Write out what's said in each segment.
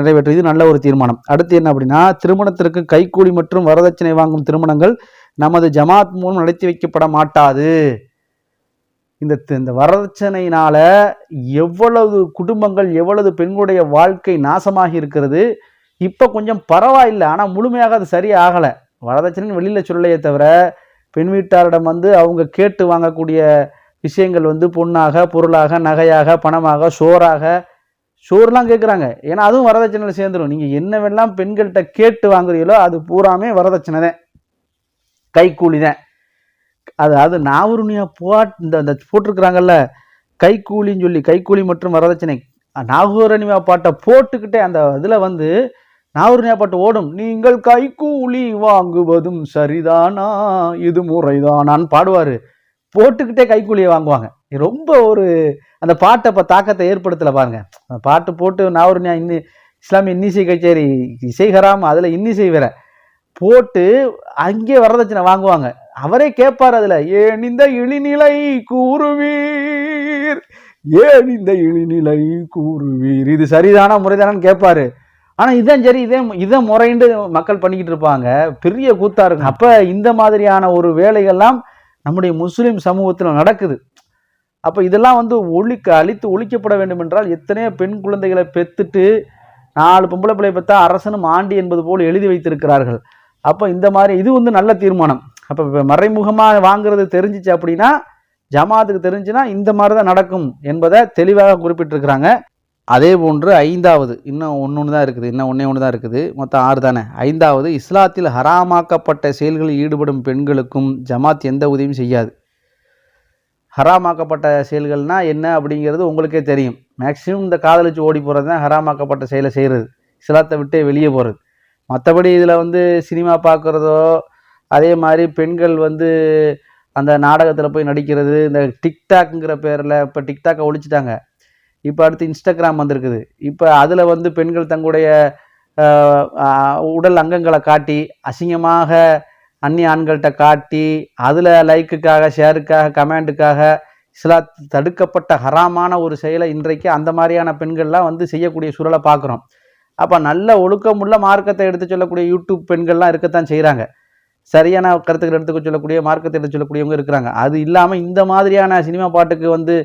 நிறைவேற்றியது நல்ல ஒரு தீர்மானம். அடுத்து என்ன அப்படின்னா திருமணத்திற்கு கைக்கூலி மற்றும் வரதட்சணை வாங்கும் திருமணங்கள் நமது ஜமாத் மூலம் நடத்தி வைக்கப்பட மாட்டாது. இந்த இந்த வரதட்சணையினால எவ்வளவு குடும்பங்கள் எவ்வளவு பெண்களுடைய வாழ்க்கை நாசமாகி இருக்கிறது. இப்போ கொஞ்சம் பரவாயில்லை. ஆனால் முழுமையாக அது சரியாகலை. வரதட்சணைன்னு வெளியில் சொல்லலையே தவிர பெண் வீட்டாரிடம் வந்து அவங்க கேட்டு வாங்கக்கூடிய விஷயங்கள் வந்து பொண்ணாக பொருளாக நகையாக பணமாக சோறாக ஷோர்லாம் கேட்குறாங்க ஏன்னா அதுவும் வரதட்சணையில் சேர்ந்துடும் நீங்கள் என்னவெல்லாம் பெண்கள்கிட்ட கேட்டு வாங்குறீங்களோ அது பூராமே வரதட்சணை தான் கைக்கூலி தான் அது அது நாவருணியா போட் இந்த இந்த போட்டிருக்கிறாங்கல்ல கைக்கூலின்னு சொல்லி கைக்கூலி மற்றும் வரதட்சணை. நாகூரணியா பாட்டை போட்டுக்கிட்டே அந்த இதில் வந்து நாகூர்ணியா பாட்டு ஓடும். நீங்கள் கைக்கூலி வாங்குவதும் சரிதானா? இது முறைதானான்னு பாடுவார். போட்டுக்கிட்டே கைக்கூலியை வாங்குவாங்க. ரொம்ப ஒரு அந்த பாட்டை இப்போ தாக்கத்தை ஏற்படுத்தலை பாருங்க. அந்த பாட்டு போட்டு நாகூரணியா இன்னி இஸ்லாமிய இன்னிசை கச்சேரி இசைகராம அதில் இன்னிசை வேற. போட்டு அங்கே வரதட்சணை வாங்குவாங்க. அவரே கேட்பார் அதில் ஏன் இந்த இழிநிலை கூறுவீர்? ஏன் இந்த இழிநிலை கூறுவீர்? இது சரிதானா முறைதானான்னு கேட்பாரு ஆனால் இதான் சரி இதே இதை முறைண்டு மக்கள் பண்ணிக்கிட்டு இருப்பாங்க. பெரிய கூத்தா இருக்கும். அப்போ இந்த மாதிரியான ஒரு வேலைகள்லாம் நம்முடைய முஸ்லீம் சமூகத்தில் நடக்குது. அப்போ இதெல்லாம் வந்து ஒழிக்க அழித்து ஒழிக்கப்பட வேண்டும் என்றால் எத்தனையோ பெண் குழந்தைகளை பெத்துட்டு நாலு பொம்பளை பிள்ளை பெற்றா அரசனும் ஆண்டி என்பது போல் எழுதி வைத்திருக்கிறார்கள். அப்போ இந்த மாதிரி இது வந்து நல்ல தீர்மானம். அப்போ மறைமுகமாக வாங்குறது தெரிஞ்சிச்சு அப்படின்னா ஜமாத்துக்கு தெரிஞ்சுன்னா இந்த மாதிரி தான் நடக்கும் என்பதை தெளிவாக குறிப்பிட்டிருக்கிறாங்க. அதே போன்று ஐந்தாவது இன்னும் ஒன்று ஒன்று தான் இருக்குது. இன்னும் ஒன்றே ஒன்று தான் இருக்குது. மொத்தம் ஆறு தானே? ஐந்தாவது இஸ்லாத்தில் ஹராமாக்கப்பட்ட செயல்களில் ஈடுபடும் பெண்களுக்கும் ஜமாத் எந்த உதவியும் செய்யாது. ஹராமாக்கப்பட்ட செயல்கள்னா என்ன அப்படிங்கிறது உங்களுக்கே தெரியும். மேக்ஸிமம் இந்த காதலிச்சு ஓடி போகிறது தான் ஹராமாக்கப்பட்ட செயலை செய்கிறது இஸ்லாத்தை விட்டு வெளியே போகிறது மற்றபடி இதில் வந்து சினிமா பார்க்குறதோ அதே மாதிரி பெண்கள் வந்து அந்த நாடகத்தில் போய் நடிக்கிறது இந்த டிக்டாக்ங்கிற பேரில் இப்போ டிக்டாக்கை ஒழிச்சிட்டாங்க. இப்போ அடுத்து இன்ஸ்டாகிராம் வந்திருக்குது. இப்போ அதில் வந்து பெண்கள் தங்களுடைய உடல் அங்கங்களை காட்டி அசிங்கமாக அந்நிய ஆண்கள்கிட்ட காட்டி அதில் லைக்குக்காக ஷேருக்காக கமெண்ட்டுக்காக சில தடுக்கப்பட்ட ஹராமான ஒரு செயலை இன்றைக்கு அந்த மாதிரியான பெண்கள்லாம் வந்து செய்யக்கூடிய சூழலை பார்க்குறோம். அப்போ நல்ல ஒழுக்கமுள்ள மார்க்கத்தை எடுத்து சொல்லக்கூடிய யூடியூப் பெண்கள்லாம் இருக்கத்தான் செய்கிறாங்க சரியான கருத்துக்கள் எடுத்துக்க சொல்லக்கூடிய மார்க்கத்தை எடுத்து சொல்லக்கூடியவங்க இருக்கிறாங்க. அது இல்லாமல் இந்த மாதிரியான சினிமா பாட்டுக்கு வந்து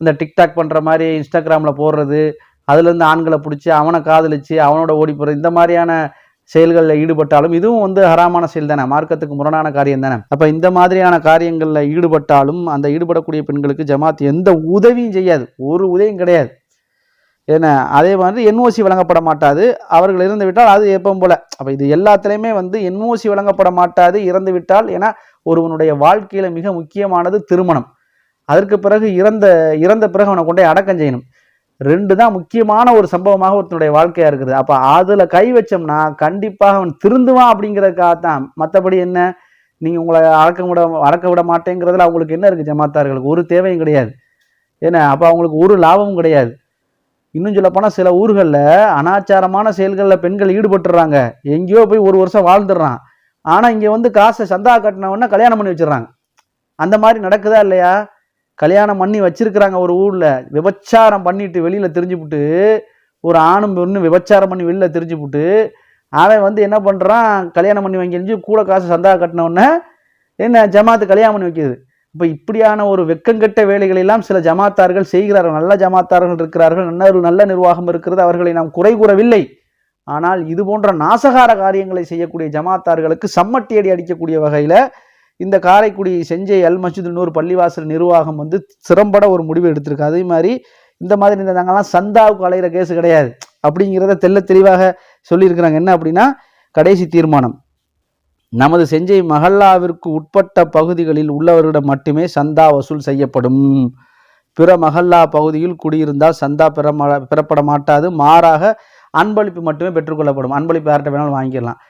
இந்த டிக்டாக் பண்ணுற மாதிரி இன்ஸ்டாகிராமில் போடுறது அதுலேருந்து ஆண்களை பிடிச்சி அவனை காதலிச்சு அவனோட ஓடி போகிறது இந்த மாதிரியான செயல்களில் ஈடுபட்டாலும் இதுவும் வந்து ஹராமான செயல் தானே? மார்க்கத்துக்கு முரணான காரியம் தானே? அப்போ இந்த மாதிரியான காரியங்களில் ஈடுபட்டாலும் அந்த ஈடுபடக்கூடிய பெண்களுக்கு ஜமாத் எந்த உதவியும் செய்யாது. ஒரு உதவியும் கிடையாது. ஏன்னா அதே மாதிரி என்ஓசி வழங்கப்பட மாட்டாது. அவர்கள் இறந்து விட்டால் அது எப்பவும் போல. அப்போ இது எல்லாத்துலேயுமே வந்து என்ஓசி வழங்கப்பட மாட்டாது இறந்து விட்டால் ஏன்னா ஒருவனுடைய வாழ்க்கையில் மிக முக்கியமானது திருமணம். அதற்கு பிறகு இறந்த இறந்த பிறகு அவனை கொண்டே அடக்கம் செய்யணும். ரெண்டு தான் முக்கியமான ஒரு சம்பவமாக ஒருத்தனுடைய வாழ்க்கையாக இருக்குது. அப்போ அதில் கை வச்சோம்னா கண்டிப்பாக அவன் திருந்துவான் அப்படிங்கிறதுக்காக தான் மற்றபடி என்ன? நீங்கள் உங்களை அறக்க விட அறக்க விட மாட்டேங்கிறதுல அவங்களுக்கு என்ன இருக்குது ஜமாத்தார்களுக்கு? ஒரு தேவையும் கிடையாது. ஏன்னா அப்போ அவங்களுக்கு ஒரு லாபமும் கிடையாது. இன்னும் சொல்லப்போனால் சில ஊர்களில் அனாச்சாரமான செயல்களில் பெண்கள் ஈடுபட்டுறாங்க. எங்கேயோ போய் ஒரு வருஷம் வாழ்ந்துடுறான். ஆனால் இங்கே வந்து காசை சந்தா கட்டினவொடனே கல்யாணம் பண்ணி வச்சிடறாங்க. அந்த மாதிரி நடக்குதா இல்லையா? கல்யாணம் பண்ணி வச்சிருக்கிறாங்க ஒரு ஊரில். விபச்சாரம் பண்ணிட்டு வெளியில் தெரிஞ்சுப்புட்டு ஒரு ஆணும் பெண்ணு விபச்சாரம் பண்ணி வெளியில் தெரிஞ்சுப்புட்டு அவன் வந்து என்ன பண்ணுறான் கல்யாணம் பண்ணி வாங்கி கூட காசு சந்தா கட்டினவுடனே என்ன ஜமாத்து கல்யாணம் பண்ணி வைக்கிது? இப்போ இப்படியான ஒரு வெக்கங்கெட்ட வேலைகளெல்லாம் சில ஜமாத்தார்கள் செய்கிறார்கள். நல்ல ஜமாத்தார்கள் இருக்கிறார்கள். நல்ல ஒரு நல்ல நிர்வாகம் இருக்கிறது. அவர்களை நாம் குறை கூறவில்லை. ஆனால் இது போன்ற நாசகார காரியங்களை செய்யக்கூடிய ஜமாத்தார்களுக்கு சம்மட்டியடி அடிக்கக்கூடிய வகையில் இந்த காரைக்குடி செஞ்சை அல் மசூதில் நூறு பள்ளிவாசல் நிர்வாகம் வந்து சிறம்பட ஒரு முடிவு எடுத்திருக்கு. அதே மாதிரி இந்த மாதிரி இந்த நாங்கள்லாம் சந்தாவுக்கு அலையிற கேஸ் கிடையாது. அப்படிங்கிறத தெள்ள தெளிவாக சொல்லியிருக்கிறாங்க. என்ன அப்படின்னா கடைசி தீர்மானம். நமது செஞ்சை மஹல்லாவிற்கு உட்பட்ட பகுதிகளில் உள்ளவர்களிடம் மட்டுமே சந்தா வசூல் செய்யப்படும். பிற மஹல்லா பகுதியில் குடியிருந்தால் சந்தா பெற பெறப்பட மாட்டாது. மாறாக அன்பளிப்பு மட்டுமே பெற்றுக்கொள்ளப்படும். அன்பளிப்பு யார்கிட்ட வேணாலும் வாங்கிக்கலாம்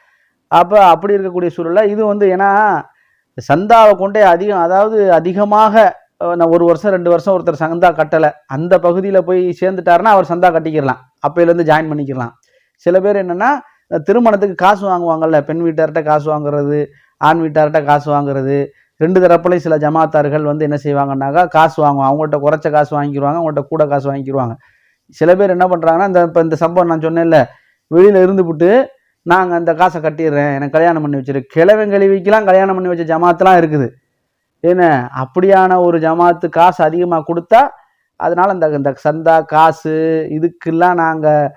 அப்போ அப்படி இருக்கக்கூடிய சூழலில் இது வந்து ஏன்னா சந்தாவை கொண்டே அதிகம் அதாவது அதிகமாக நான் ஒரு வருஷம் ரெண்டு வருஷம் ஒருத்தர் சந்தா கட்டலை. அந்த பகுதியில் போய் சேர்ந்துட்டாருன்னா அவர் சந்தா கட்டிக்கிடலாம். அப்போயிலேருந்து ஜாயின் பண்ணிக்கலாம் சில பேர் என்னென்னா திருமணத்துக்கு காசு வாங்குவாங்கல்ல பெண் வீட்டார்கிட்ட காசு வாங்குறது ஆண் வீட்டார்கிட்ட காசு வாங்குறது. ரெண்டு தரப்புலையும் சில ஜமாத்தார்கள் வந்து என்ன செய்வாங்கன்னாக்கா காசு வாங்குவாங்க. அவங்கள்ட்ட குறைச்ச காசு வாங்கிடுவாங்க அவங்கள்ட்ட கூட காசு வாங்கிடுவாங்க சில பேர் என்ன பண்ணுறாங்கன்னா இந்த இப்போ இந்த சம்பவம் நான் சொன்னேன்ல வெளியில் இருந்துவிட்டு நாங்கள் அந்த காசை கட்டிடுறேன் எனக்கு கல்யாணம் பண்ணி வச்சிரு. கிழவன் கழிவிக்கெல்லாம் கல்யாணம் பண்ணி வச்ச ஜமாத்தெலாம் இருக்குது. என்ன? அப்படியான ஒரு ஜமாத்து காசு அதிகமாக கொடுத்தா அதனால் இந்த இந்த சந்தா காசு இதுக்கெல்லாம் நாங்கள்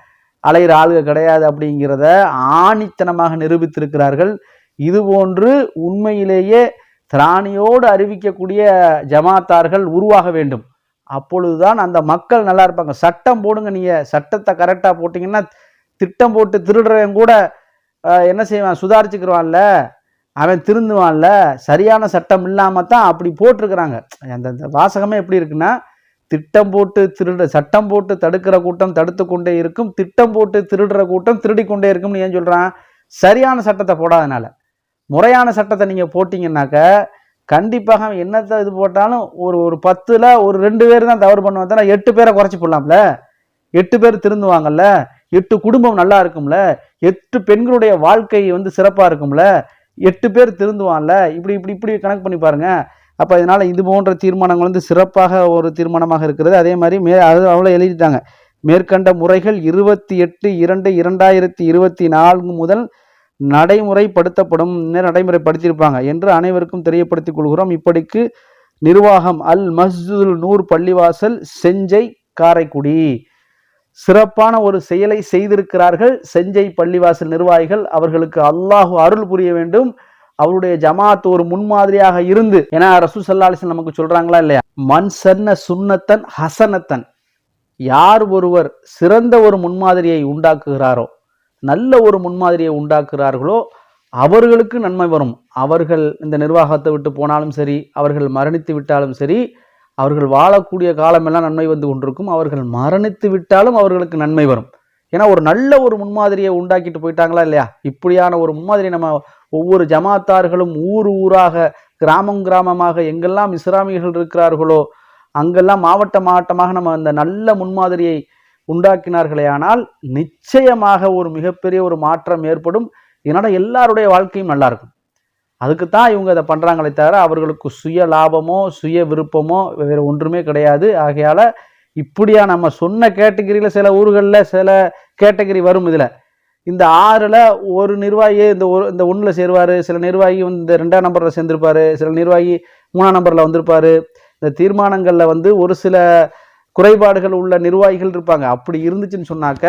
அலையிற ஆளுக கிடையாது அப்படிங்கிறத ஆணித்தனமாக நிரூபித்திருக்கிறார்கள். இது போன்று உண்மையிலேயே திராணியோடு அறிவிக்கக்கூடிய ஜமாத்தார்கள் உருவாக வேண்டும். அப்பொழுதுதான் அந்த மக்கள் நல்லா இருப்பாங்க. சட்டம் போடுங்க நீங்கள் சட்டத்தை கரெக்டாக போட்டிங்கன்னா திட்டம் போட்டு திருடுறவங்க கூட என்ன செய்வான்? சுதாரிச்சுக்கிறவான்ல அவன் திருந்துவான்ல? சரியான சட்டம் இல்லாமல் தான் அப்படி போட்டிருக்கிறாங்க. அந்த அந்த வாசகமே எப்படி இருக்குன்னா திட்டம் போட்டு திருட சட்டம் போட்டு தடுக்கிற கூட்டம் தடுத்து கொண்டே இருக்கும். திட்டம் போட்டு திருடுற கூட்டம் திருடி கொண்டே இருக்கும்னு ஏன் சொல்கிறான் சரியான சட்டத்தை போடாதனால. முறையான சட்டத்தை நீங்கள் போட்டிங்கன்னாக்க கண்டிப்பாக அவன் என்னத்தை இது போட்டாலும் ஒரு ஒரு பத்தில் ஒரு ரெண்டு பேர் தான் தவறு பண்ணுவாங்க. எட்டு பேரை குறைச்சி போடலாம்ல? எட்டு பேர் திருந்துவாங்கல்ல? எட்டு குடும்பம் நல்லா இருக்கும்ல? எட்டு பெண்களுடைய வாழ்க்கை வந்து சிறப்பாக இருக்கும்ல? எட்டு பேர் திருந்துவான்ல? இப்படி இப்படி இப்படி கணக்கு பண்ணி பாருங்கள் அப்போ இதனால் இது போன்ற தீர்மானங்கள் வந்து சிறப்பாக ஒரு தீர்மானமாக இருக்கிறது. அதே மாதிரி மே அது அவ்வளோ எழுதிட்டாங்க. மேற்கண்ட முறைகள் இருபத்தி எட்டு இரண்டு இரண்டாயிரத்தி இருபத்தி நான்கு முதல் நடைமுறைப்படுத்தப்படும் நடைமுறைப்படுத்தியிருப்பாங்க என்று அனைவருக்கும் தெரியப்படுத்திக் கொள்கிறோம். இப்படிக்கு நிர்வாகம் அல் மஸ்ஜுல் நூர் பள்ளிவாசல் செஞ்சை காரைக்குடி. சிறப்பான ஒரு செயலை செய்திருக்கிறார்கள். செஞ்சை பள்ளிவாசல் நிர்வாகிகள் அவர்களுக்கு அல்லாஹு அருள் புரிய வேண்டும். அவருடைய ஜமாத் ஒரு முன்மாதிரியாக இருந்து ஏன்னா ரசூ சல்லாலிசன் நமக்கு சொல்றாங்களா இல்லையா? மண் சன்ன சுன்னத்தன் ஹசனத்தன். யார் ஒருவர் சிறந்த ஒரு முன்மாதிரியை உண்டாக்குகிறாரோ நல்ல ஒரு முன்மாதிரியை உண்டாக்குகிறார்களோ அவர்களுக்கு நன்மை வரும். அவர்கள் இந்த நிர்வாகத்தை விட்டு போனாலும் சரி அவர்கள் மரணித்து விட்டாலும் சரி அவர்கள் வாழக்கூடிய காலமெல்லாம் நன்மை வந்து கொண்டிருக்கும். அவர்கள் மரணித்து விட்டாலும் அவர்களுக்கு நன்மை வரும். ஏன்னா ஒரு நல்ல ஒரு முன்மாதிரியை உண்டாக்கிட்டு போயிட்டாங்களா இல்லையா? இப்படியான ஒரு முன்மாதிரி நம்ம ஒவ்வொரு ஜமாத்தார்களும் ஊர் ஊராக கிராமம் கிராமமாக எங்கெல்லாம் இஸ்லாமியர்கள் இருக்கிறார்களோ அங்கெல்லாம் மாவட்ட மாவட்டமாக நம்ம அந்த நல்ல முன்மாதிரியை உண்டாக்கினார்களே ஆனால் நிச்சயமாக ஒரு மிகப்பெரிய ஒரு மாற்றம் ஏற்படும். இதனால் எல்லாருடைய வாழ்க்கையும் நல்லா இருக்கும். அதுக்கு தான் இவங்க இதை பண்ணுறாங்களே தவிர அவர்களுக்கு சுய லாபமோ சுய விருப்பமோ வேறு ஒன்றுமே கிடையாது. ஆகையால் இப்படியா நம்ம சொன்ன கேட்டகரியில் சில ஊர்களில் சில கேட்டகரி வரும் இதில். இந்த ஆறில் ஒரு நிர்வாகி இந்த ஒரு இந்த ஒன்றில் சேருவார் சில நிர்வாகி வந்து இந்த ரெண்டாம் நம்பரில் சேர்ந்திருப்பாரு சில நிர்வாகி மூணாம் நம்பரில் வந்திருப்பார். இந்த தீர்மானங்களில் வந்து ஒரு சில குறைபாடுகள் உள்ள நிர்வாகிகள் இருப்பாங்க. அப்படி இருந்துச்சுன்னு சொன்னாக்க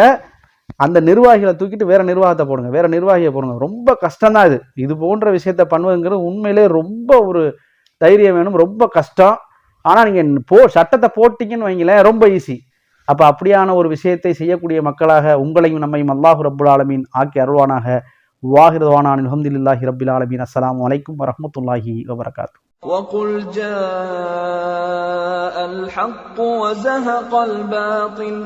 அந்த நிர்வாகிகளை தூக்கிட்டு வேற நிர்வாகத்தை போடுங்க வேற நிர்வாகியை போடுங்க ரொம்ப கஷ்டம் தான் இது இது போன்ற விஷயத்த பண்ணுவதுங்கிறது உண்மையிலே ரொம்ப ஒரு தைரியம் வேணும் ரொம்ப கஷ்டம் ஆனால் நீங்கள் போ சட்டத்தை போட்டீங்கன்னு வைங்களேன் ரொம்ப ஈஸி அப்போ அப்படியான ஒரு விஷயத்தை செய்யக்கூடிய மக்களாக உங்களையும் நம்மையும் அல்லாஹு ரப்புல் ஆலமீன் ஆக்கி அருள்வானாக வாஹிரவானான் அலமதுல்லாஹி ரபில் ஆலமீன் அஸ்ஸலாமு அலைக்கும் வரஹ்மத்துல்லாஹி வபரகாத்து وقل جاء الحق وزهق الباطل